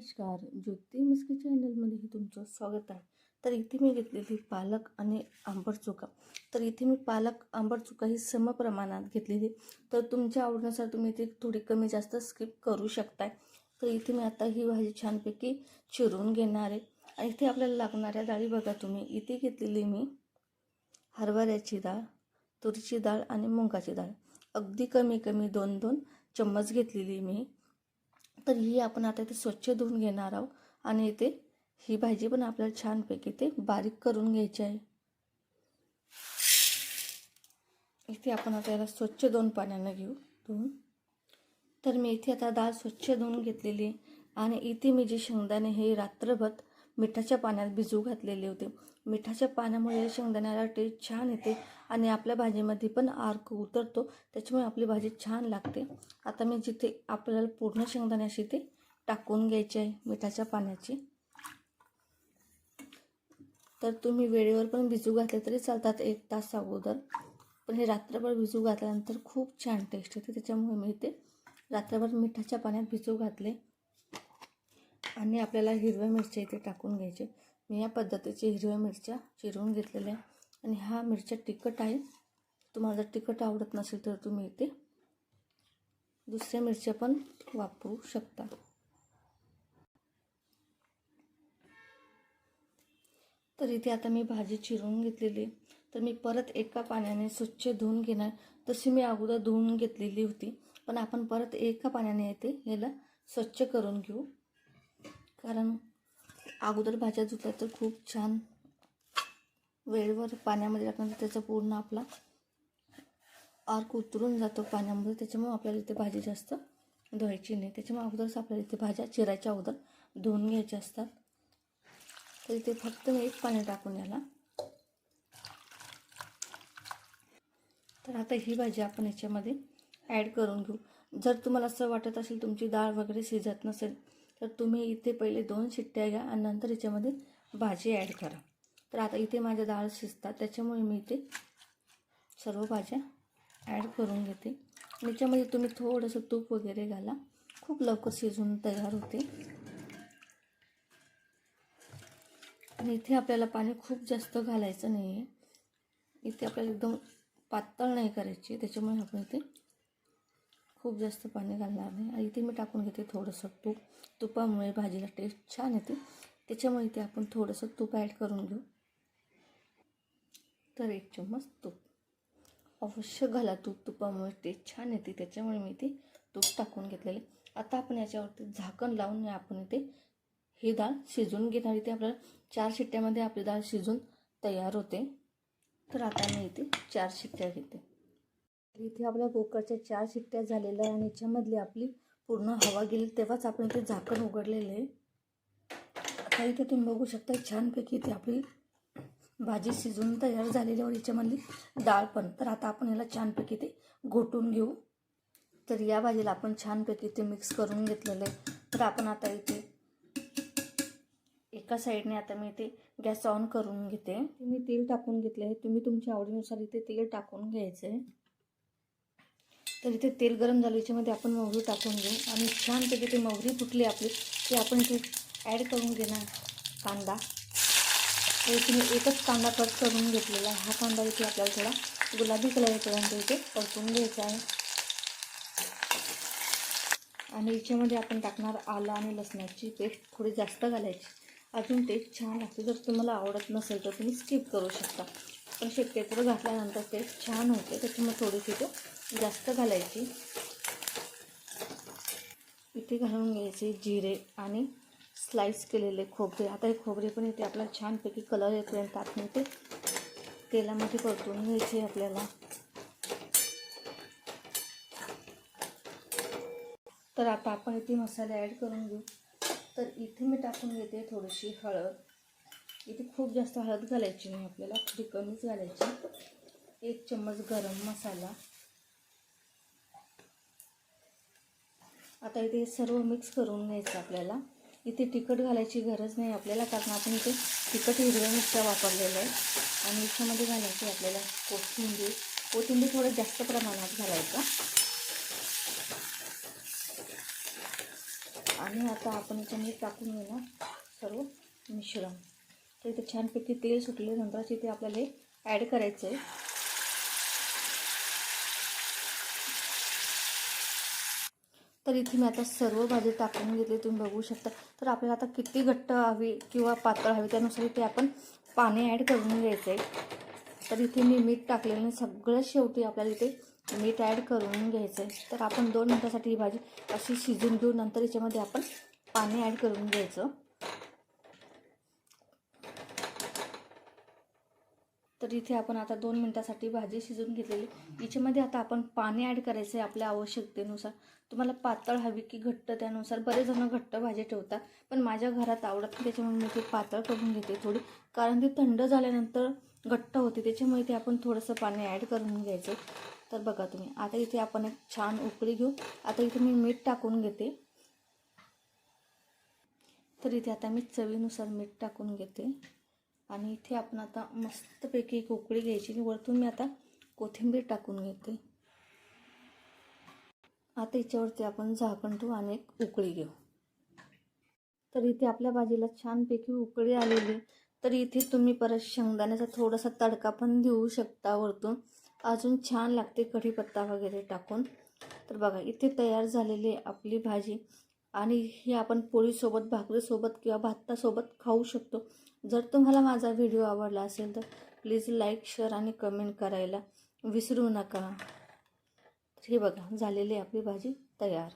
नमस्कार ज्योती मिस्की चॅनलमध्ये तुमचं स्वागत आहे. तर इथे मी घेतलेली पालक आणि आंबट चुका तर इथे मी पालक आंबट चुका ही सम प्रमाणात घेतलेली. तर तुमच्या आवडीनुसार तुम्ही इथे थोडी कमी जास्त स्किप करू शकताय. तर इथे मी आता ही भाजी छानपैकी चिरून घेणार आहे. आणि इथे आपल्याला लागणाऱ्या डाळी बघा तुम्ही. इथे घेतलेली मी हरभऱ्याची डाळ तुरीची डाळ आणि मुगाची डाळ. अगदी कमी कमी दोन दोन चम्मच घेतलेली मी. तर ही आपण आता इथे स्वच्छ धुवून घेणार आहोत आणि इथे ही भाजी पण आपल्याला छानपैकी ते बारीक करून घ्यायची आहे. इथे आपण आता याला स्वच्छ दोन पाण्यानं घेऊ धुवून. तर मी इथे आता डाळ स्वच्छ धुवून घेतलेली आणि इथे मी जे शेंगदाणे हे रात्रभर मिठाच्या पाण्यात भिजू घातलेले होते. मिठाच्या पाण्यामुळे शेंगदाण्याला टेस्ट छान येते आणि आपल्या भाजीमध्ये पण आर्क उतरतो. त्याच्यामुळे आपली भाजी छान लागते. आता मी जिथे आपल्याला पूर्ण शेंगदाण्याशी ते टाकून घ्यायची आहे मिठाच्या पाण्याची तर तुम्ही वेळेवर पण भिजू घातले तरी चालतात एक तास अगोदर. पण हे रात्रभर भिजू घातल्यानंतर खूप छान टेस्ट येते. त्याच्यामुळे मी ते रात्रभर मिठाच्या पाण्यात भिजू घातले. आणि आपल्याला हिरव्या मिरच्या इथे टाकून घ्यायचे. मी या पद्धतीचे हिरव्या मिरच्या चिरून घेतलेल्या आहे आणि हा मिरच्या तिखट आहे. तुम्हाला जर तिखट आवडत नसेल तर तुम्ही इथे दुसऱ्या मिरच्या पण वापरू शकता. तर इथे आता मी भाजी चिरून घेतलेली तर मी परत एका पाण्याने स्वच्छ धुवून घेणार. तशी मी अगोदर धुवून घेतलेली होती. पण आपण परत एका पाण्याने येते याला स्वच्छ करून घेऊ. कारण अगोदर भाज्या धुतल्या तर खूप छान वेळेवर पाण्यामध्ये टाकणार त्याचा पूर्ण आपला आर्क उतरून जातो पाण्यामध्ये. त्याच्यामुळे आपल्याला इथे भाजी जास्त धुवायची नाही. त्याच्यामुळे अगोदरच आपल्याला इथे भाज्या चिरायच्या अगोदर धुवून घ्यायच्या असतात. तर इथे फक्त एक पाणी टाकून याला तर आता ही भाजी आपण याच्यामध्ये ॲड करून घेऊ. जर तुम्हाला असं वाटत असेल तुमची डाळ वगैरे शिजत नसेल तर तुम्ही इथे पहिले दोन शिट्ट्या घ्या आणि नंतर याच्यामध्ये भाजी ॲड करा. तर आता इथे माझ्या डाळ शिजतात त्याच्यामुळे मी इथे सर्व भाज्या ॲड करून घेते. याच्यामध्ये तुम्ही थोडंसं तूप वगैरे घाला. खूप लवकर शिजून तयार होते. आणि इथे आपल्याला पाणी खूप जास्त घालायचं नाही आहे इथे आपल्याला एकदम पातळ नाही करायची त्याच्यामुळे आपण इथे खूप जास्त पाणी घालणार नाही. आणि इथे मी टाकून घेते थोडंसं तूप. तुपामुळे भाजीला टेस्ट छान येते. त्याच्यामुळे इथे आपण थोडंसं तूप ॲड करून घेऊ. तर एक चम्मच तूप. अवश्य घाला तूप. तुपामुळे टेस्ट छान येते. त्याच्यामुळे मी इथे तूप टाकून घेतलेले आता आपण याच्यावरती झाकण लावून आपण इथे ही डाळ शिजून घेणार. इथे आपल्याला चार शिट्ट्यामध्ये आपली डाळ शिजून तयार होते. तर आता मी इथे चार शिट्ट्या घेते. इथे आपल्या कुकरच्या चार शिट्ट्या झालेल्या आहे आणि याच्यामधली आपली पूर्ण हवा गेली. तेव्हाच आपण इथे झाकण उघडलेलं आहे. आता इथे तुम्ही बघू शकता छानपैकी इथे आपली भाजी शिजून तयार झालेली आहे. याच्यामधली डाळ पण. तर आता आपण याला छानपैकी ते घोटून घेऊ. तर या भाजीला आपण छानपैकी ते मिक्स करून घेतलेलं आहे. तर आपण आता इथे एका साईडने आता मी इथे गॅस ऑन करून घेते. मी तेल टाकून घेतले आहे तुम्ही तुमच्या आवडीनुसार इथे तेल टाकून घ्यायचं आहे तर इथे तेल गरम झालं याच्यामध्ये आपण मोहरी टाकून घेऊ. आणि छानपैकी ते मोहरी फुटली आपली ती आपण इथे ॲड करून घेणार कांदा. तर तुम्ही एकच कांदा कट करून घेतलेला आहे. हा कांदा इथे आपल्याला थोडा गुलाबी कलरपर्यंत इथे परतून घ्यायचा आहे. आणि याच्यामध्ये आपण टाकणार आलं आणि लसणाची पेस्ट थोडी जास्त घालायची. अजून टेस्ट छान लागते. जर तुम्हाला आवडत नसेल तर तुम्ही स्किप करू शकता. पण शक्यतो घातल्यानंतर ते छान होते. त्याच्यामुळे थोडीशी तो जास्त घालायची. इथे घालून घ्यायचे जिरे आणि स्लाइस केलेले खोबरे. आता हे खोबरे पण इथे आपल्याला छानपैकी कलर येतपर्यंत आपण ते तेलामध्ये परतून घ्यायचे आपल्याला. तर आता आपण इथे मसाले ॲड करून घेऊ. तर इथे मी टाकून घेते थोडीशी हळद. इथे खूप जास्त हळद घालायची नाही आपल्याला थोडी कमीच घालायची. एक चम्मच गरम मसाला. आता इथे सर्व मिक्स करून घ्यायचं आपल्याला. इथे तिखट घालायची गरज नाही आपल्याला कारण आपण इथे तिखट हिरव्या मिरच्या वापरलेल्या आहे आणि याच्यामध्ये घालायची आपल्याला कोथिंबीर. कोथिंबीर थोडं जास्त प्रमाणात घालायचं. आणि आता आपण याच्यामध्ये टाकून घेणार सर्व मिश्रण. तर इथे छानपैकी तेल सुटले नंतरच इथे आपल्याला ॲड करायचं आहे. तर इथे मी आता सर्व भाजी टाकून घेतली तुम्ही बघू शकता. तर आपल्याला आता किती घट्ट हवी किंवा पातळ हवी त्यानुसार इथे आपण पाणी ॲड करून घ्यायचं आहे तर इथे मी मीठ टाकलेलं सगळं शेवटी आपल्याला इथे मीठ ॲड करून घ्यायचं आहे तर आपण दोन मिनटासाठी ही भाजी अशी शिजून घेऊ नंतर याच्यामध्ये आपण पाणी ॲड करून घ्यायचं. तर इथे आपण आता दोन मिनटासाठी भाजी शिजून घेतलेली. याच्यामध्ये आता आपण पाणी ॲड करायचं आहे आपल्या आवश्यकतेनुसार. तुम्हाला पातळ हवी की घट्ट त्यानुसार. बरेच जण घट्ट भाजी ठेवतात पण माझ्या घरात आवडत नाही त्याच्यामुळे मी ते पातळ करून घेते थोडी. कारण ती थंड झाल्यानंतर घट्ट होते त्याच्यामुळे ते आपण थोडंसं पाणी ॲड करून घ्यायचं तर बघा तुम्ही आता इथे आपण एक छान उकळी घेऊ. आता इथे मी मीठ टाकून घेते. तर इथे आता मी चवीनुसार मीठ टाकून घेते. आणि इथे आपण आता मस्तपैकी एक उकळी घ्यायची आणि वरतून मी आता कोथिंबीर टाकून घेते. आता याच्यावरती आपण झाकण ठेवू आणि एक उकळी घेऊ. तर इथे आपल्या भाजीला छानपैकी उकळी आलेली तर इथे तुम्ही परत शेंगदाण्याचा थोडासा तडका पण देऊ शकता वरतून. अजून छान लागते कढीपत्ता वगैरे टाकून. तर बघा इथे तयार झालेली आहे आपली भाजी. आणि हे आपण पोळीसोबत भाकरीसोबत किंवा भातासोबत खाऊ शकतो. जर तुम्हाला माझा व्हिडिओ आवडला असेल तर प्लीज लाईक शेअर आणि कमेंट करायला विसरू नका. हे बघा झालेली आपली भाजी तयार.